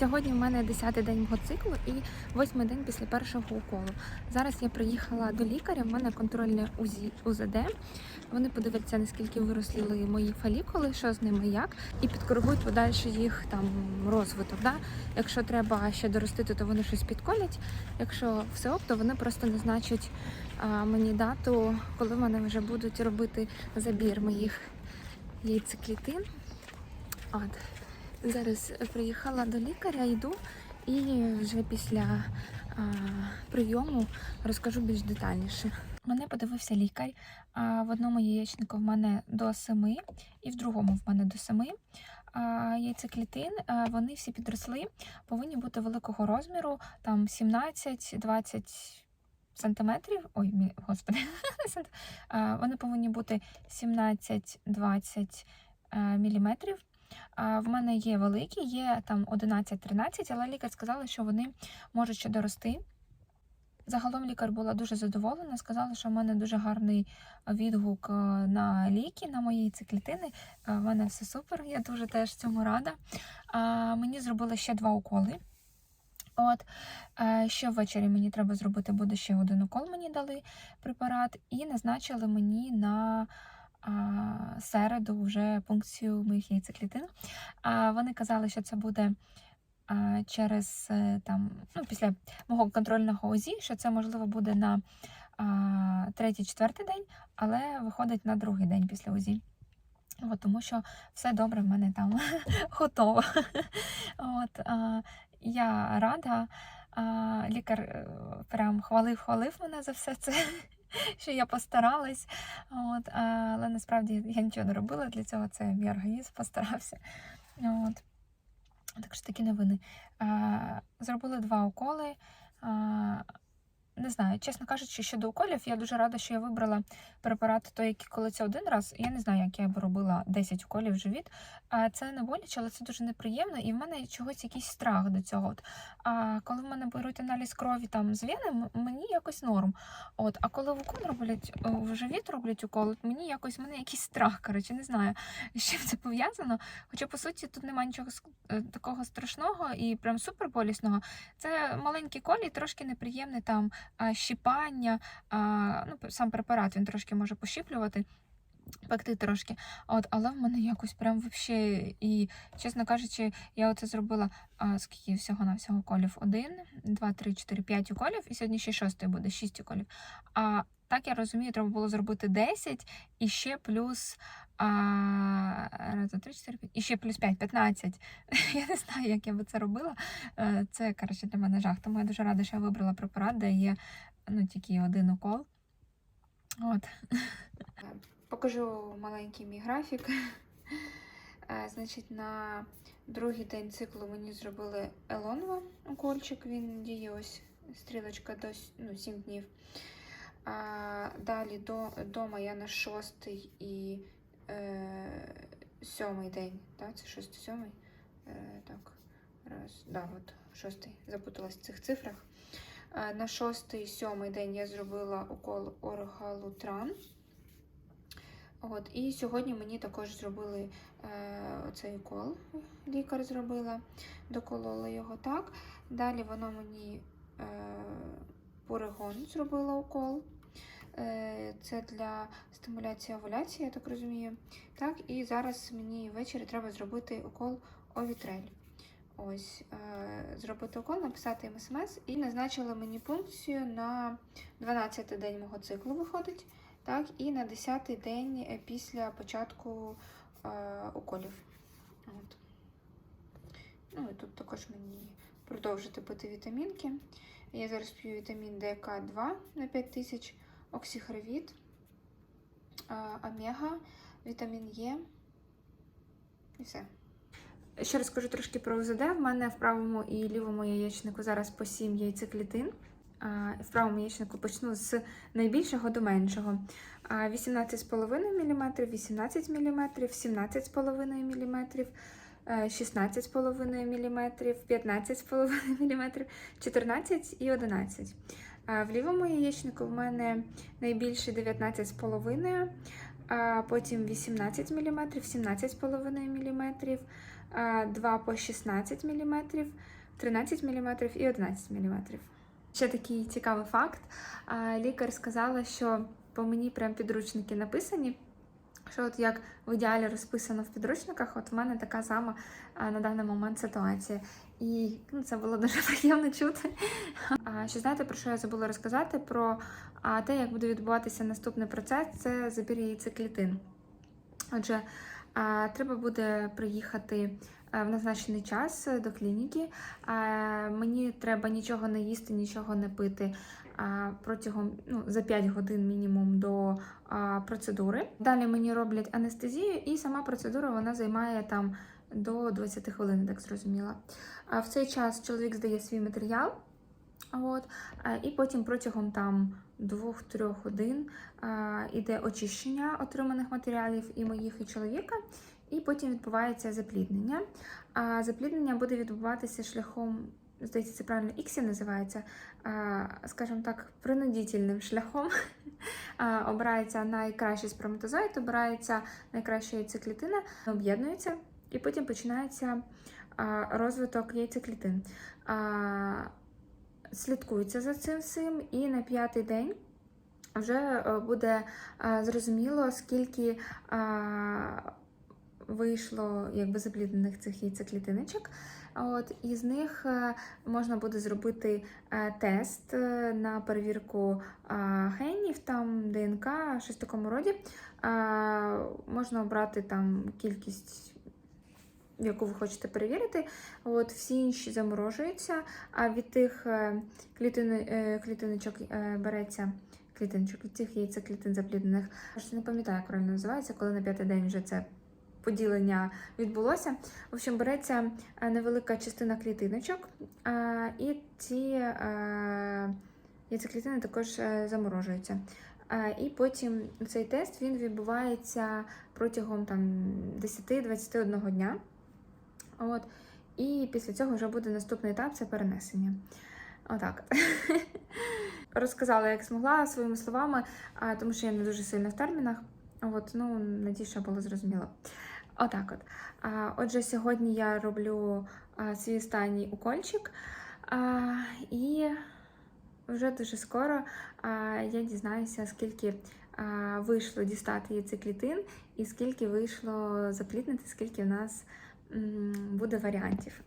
Сьогодні в мене 10-й день мого циклу і 8-й день після першого уколу. Зараз я приїхала до лікаря, в мене контрольне УЗІ, УЗД. Вони подивляться, наскільки виросли мої фолікули, що з ними як, і підкоригують подальший їх там розвиток. Да? Якщо треба ще доростити, то вони щось підколять. Якщо все ок, то вони просто назначать а, мені дату, коли в мене вже будуть робити забір моїх яйцеклітин. От. Зараз приїхала до лікаря, йду і вже після а, прийому розкажу більш детальніше. Мене подивився лікар. А, в одному яєчнику в мене до 7, і в другому в мене до 7. А, яйцеклітин, вони всі підросли, повинні бути великого розміру, там 17-20 сантиметрів. Ой, мі- господи, вони повинні бути 17-20 міліметрів. В мене є великі, є там 11-13, але лікар сказала, що вони можуть ще дорости. Загалом лікар була дуже задоволена, сказала, що в мене дуже гарний відгук е, на ліки, на мої циклітини. Е, В мене все супер, я дуже теж цьому рада. Мені зробили ще два уколи. От, е, ще ввечері мені треба зробити буде ще один укол. Мені дали препарат, і назначили мені на середу вже пункцію моїх яйцеклітин. Вони казали, що це буде через е, там, ну, після мого контрольного УЗІ, що це можливо буде на третій-четвертий день, але виходить на другий день після УЗІ. От, тому що все добре в мене там готово. От, а, я рада. А, лікар е, прям хвалив-хвалив мене за все це, що я постаралась. От, але насправді я нічого не робила для цього, це мій організм постарався. От. Так що такі новини. Зробили два уколи. Не знаю, чесно кажучи, щодо уколів, я дуже рада, що я вибрала препарат той, який колиться один раз. Я не знаю, як я б робила 10 уколів в живіт. Це не боляче, але це дуже неприємно, і в мене чогось якийсь страх до цього. А коли в мене беруть аналіз крові там з вени, мені якось норм. От, а коли в укол роблять в живіт роблять укол, мені якось в мене якийсь страх. Коротше, не знаю, з чим це пов'язано. Хоча, по суті, тут немає нічого е, такого страшного і прям суперболісного. Це маленькі колі, трошки неприємне там щіпання. Ну, сам препарат він трошки може пощіплювати. Пекти трошки, от, але в мене якось прям вообще, і чесно кажучи, я оце зробила а, скільки всього на всього колів? Один, два, три, чотири, п'ять уколів, і сьогодні ще шостий буде, шість уколів. А так я розумію, треба було зробити 10 і ще плюс раз, два, три, чотири, п'ять, і ще плюс 5, 15. Я не знаю, як я би це робила. Е, Це коротше для мене жах. Тому я дуже рада, що я вибрала препарат, де є ну, тільки один укол. От. Покажу маленький мій графік. Е, Значить, на другий день циклу мені зробили Елонва укольчик. Він діє ось стрілочка до ну, 7 днів. А, далі до, дома я на шостий і сьомий день. Так, це шостий, сьомий. Е, так, раз, да, от шостий. Запуталась в цих цифрах. Е, на шостий, сьомий день я зробила укол оргалутран. От, і сьогодні мені також зробили е, оцей укол. Лікар зробила, доколола його так. Далі вона мені е, порегон зробила укол. Е, це для стимуляції овуляції, я так розумію. Так, і зараз мені ввечері треба зробити укол овітрель. Ось, е, зробити укол, написати їм смс і назначили мені пункцію на 12-й день мого циклу виходить так, і на 10-й день після початку е, уколів. От. Ну і тут також мені продовжити пити вітамінки. Я зараз п'ю вітамін ДК2 на 5000, оксихравіт, е, омега, вітамін Е. І все. Ще розкажу трошки про УЗД. В мене в правому і лівому яєчнику зараз по 7 яйцеклітин. В правому яєчнику почну з найбільшого до меншого. 18,5 мм, 18 мм, 17,5 мм, е, 16,5 мм, 15,5 мм, 14 і 11. В лівому яєчнику в мене найбільше 19,5 а потім 18 мм, 17,5 мм, 2 по 16 мм, 13 мм і 11 мм. Ще такий цікавий факт. Лікар сказала, що по мені прям підручники написані. Що от як в ідеалі розписано в підручниках, от в мене така сама а, на даний момент ситуація. І ну, це було дуже приємно чути. А ще знаєте, про що я забула розказати? Про а, те, як буде відбуватися наступний процес, це забір яйцеклітин. Отже, а, треба буде приїхати в назначений час до клініки. Мені треба нічого не їсти, нічого не пити протягом ну, за 5 годин мінімум до процедури. Далі мені роблять анестезію, і сама процедура вона займає там до 20 хвилин, так зрозуміла. В цей час чоловік здає свій матеріал. От, і потім протягом там 2-3 годин іде очищення отриманих матеріалів і моїх, і чоловіка, і потім відбувається запліднення. А запліднення буде відбуватися шляхом, здається, це правильно іксі називається, скажімо так, принудительним шляхом. Обирається найкращий сперматозоїд, обирається найкраща яйцеклітина, об'єднується, і потім починається розвиток яйцеклітин. Слідкується за цим всім, і на п'ятий день вже е, буде е, зрозуміло, скільки вийшло якби запліднених цих яйцеклітиночок. От, із них е, можна буде зробити е, тест е, на перевірку генів, там ДНК, щось в такому роді. Можна обрати там кількість яку ви хочете перевірити. От, всі інші заморожуються, а від тих клітин, е, клітиночок береться клітиночок, від цих яйцеклітин запліднених. Я не пам'ятаю, як правильно називається, коли на п'ятий день вже це поділення відбулося. В общем, береться е, невелика частина клітиночок, е, і ці яйцеклітини також е, заморожуються. Е, І потім цей тест він відбувається протягом там 10-21 дня. От. І після цього вже буде наступний етап це перенесення. Отак. Розказала, як змогла своїми словами, тому що я не дуже сильна в термінах. От, ну, надіюсь, що було зрозуміло. Отак от. Отже, сьогодні я роблю свій останній укольчик. І вже дуже скоро я дізнаюся, скільки вийшло дістати яйцеклітин і скільки вийшло заплітнити, скільки в нас буде варіантів.